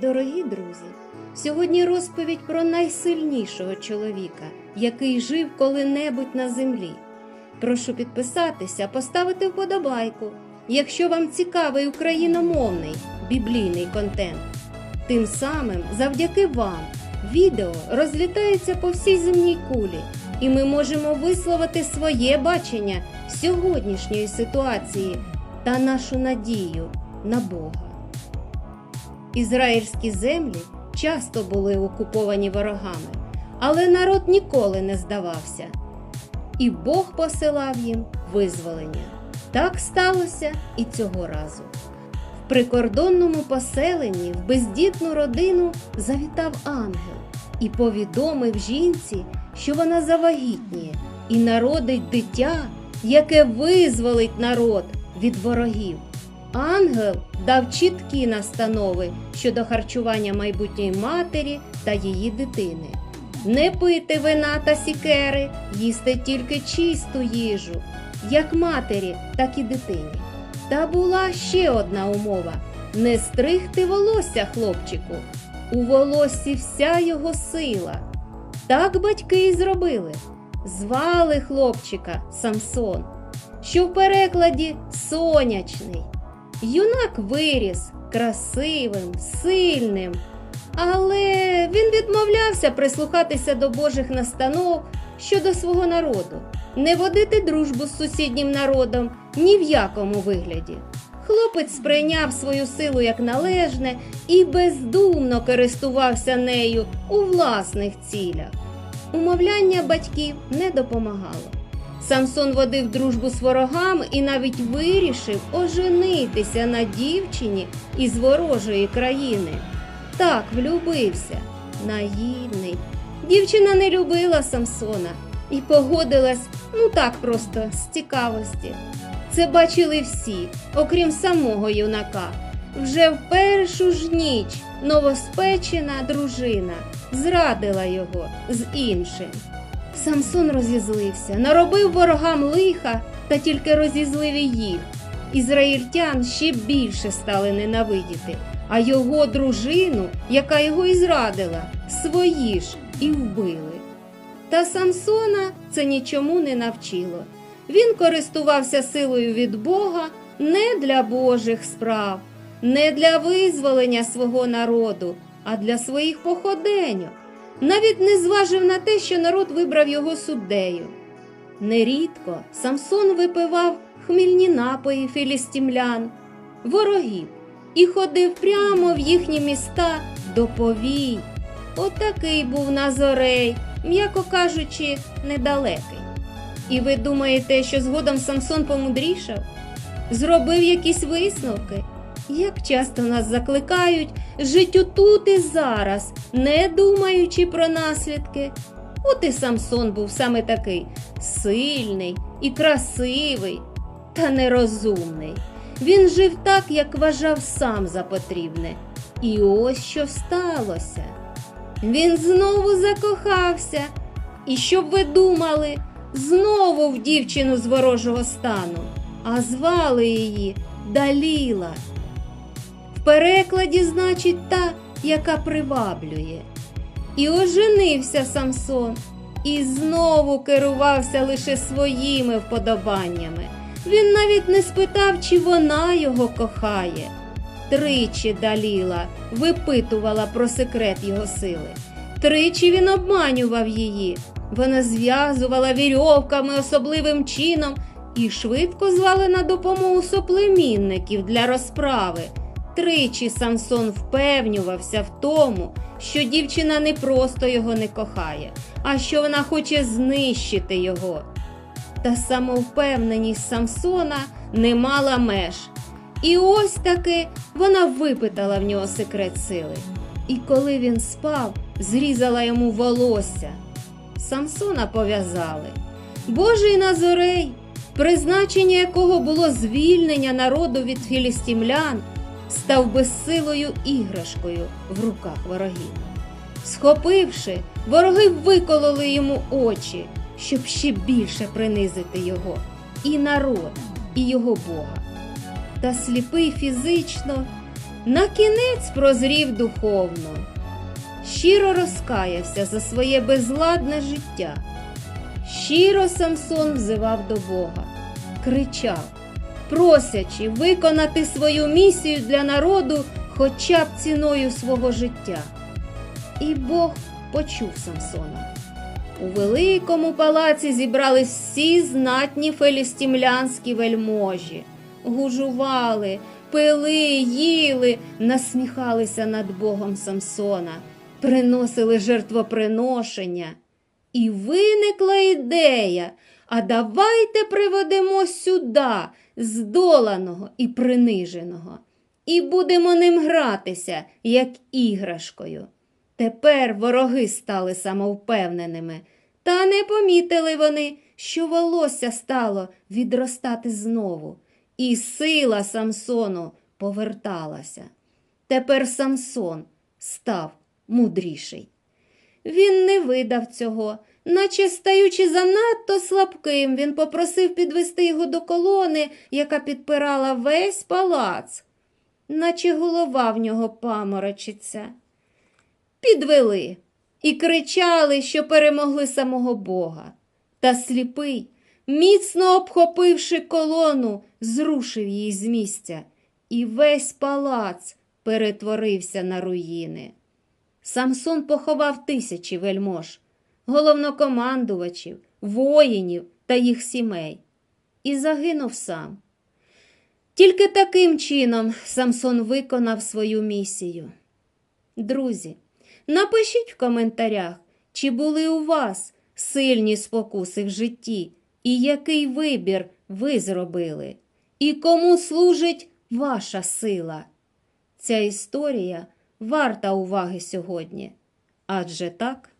Дорогі друзі, сьогодні розповідь про найсильнішого чоловіка, який жив коли-небудь на землі. Прошу підписатися, поставити вподобайку, якщо вам цікавий україномовний біблійний контент. Тим самим, завдяки вам, відео розлітається по всій земній кулі, і ми можемо висловити своє бачення сьогоднішньої ситуації та нашу надію на Бога. Ізраїльські землі часто були окуповані ворогами, але народ ніколи не здавався. І Бог посилав їм визволення. Так сталося і цього разу. В прикордонному поселенні в бездітну родину завітав ангел і повідомив жінці, що вона завагітніє і народить дитя, яке визволить народ від ворогів. Ангел дав чіткі настанови щодо харчування майбутньої матері та її дитини. Не пити вина та сікери, їсти тільки чисту їжу, як матері, так і дитині. Та була ще одна умова не стригти волосся хлопчику. У волоссі вся його сила. Так батьки і зробили. Звали хлопчика Самсон, що в перекладі сонячний. Юнак виріс красивим, сильним, але він відмовлявся прислухатися до Божих настанов щодо свого народу, не водити дружбу з сусіднім народом ні в якому вигляді. Хлопець сприйняв свою силу як належне і бездумно користувався нею у власних цілях. Умовляння батьків не допомагало. Самсон водив дружбу з ворогами і навіть вирішив оженитися на дівчині із ворожої країни. Так влюбився, наївний. Дівчина не любила Самсона і погодилась ну так просто з цікавості. Це бачили всі, окрім самого юнака. Вже в першу ж ніч новоспечена дружина зрадила його з іншим. Самсон розізлився, наробив ворогам лиха та тільки розізлив і їх. Ізраїльтян ще більше стали ненавидіти, а його дружину, яка його і зрадила, свої ж і вбили. Та Самсона це нічому не навчило. Він користувався силою від Бога не для Божих справ, не для визволення свого народу, а для своїх походеньок. Навіть не зважив на те, що народ вибрав його суддею. Нерідко Самсон випивав хмільні напої філістімлян, ворогів, і ходив прямо в їхні міста до повій. Отакий був Назорей, м'яко кажучи, недалекий. І ви думаєте, що згодом Самсон помудрішав? Зробив якісь висновки? Як часто нас закликають життю тут і зараз, не думаючи про наслідки. От і Самсон був саме такий сильний і красивий, та нерозумний. Він жив так, як вважав сам за потрібне. І ось що сталося. Він знову закохався. І щоб ви думали, знову в дівчину з ворожого стану, а звали її Даліла. Перекладі значить та, яка приваблює. І оженився Самсон, і знову керувався лише своїми вподобаннями. Він навіть не спитав, чи вона його кохає. Тричі Даліла випитувала про секрет його сили. Тричі він обманював її. Вона зв'язувала вірьовками особливим чином і швидко звала на допомогу соплемінників для розправи. Тричі Самсон впевнювався в тому, що дівчина не просто його не кохає, а що вона хоче знищити його. Та самовпевненість Самсона не мала меж. І ось таки вона випитала в нього секрет сили. І коли він спав, зрізала йому волосся. Самсона пов'язали. Божий Назорей, призначення якого було звільнення народу від філістімлян, став безсилою іграшкою в руках ворогів. Схопивши, вороги викололи йому очі, щоб ще більше принизити його, і народ, і його Бога. Та сліпий фізично на кінець прозрів духовно, щиро розкаявся за своє безладне життя. Щиро Самсон взивав до Бога, кричав, просячи виконати свою місію для народу хоча б ціною свого життя. І Бог почув Самсона. У великому палаці зібрались всі знатні фелістімлянські вельможі, гужували, пили, їли, насміхалися над Богом Самсона, приносили жертвоприношення. І виникла ідея, а давайте приведемо сюди здоланого і приниженого, і будемо ним гратися, як іграшкою. Тепер вороги стали самовпевненими, та не помітили вони, що волосся стало відростати знову, і сила Самсону поверталася. Тепер Самсон став мудріший. Він не видав цього, наче стаючи занадто слабким, він попросив підвести його до колони, яка підпирала весь палац, наче голова в нього паморочиться. Підвели і кричали, що перемогли самого Бога. Та сліпий, міцно обхопивши колону, зрушив її з місця, і весь палац перетворився на руїни. Самсон поховав тисячі вельмож, головнокомандувачів, воїнів та їх сімей і загинув сам. Тільки таким чином Самсон виконав свою місію. Друзі, напишіть в коментарях, чи були у вас сильні спокуси в житті, і який вибір ви зробили, і кому служить ваша сила. Ця історія варта уваги сьогодні. Адже так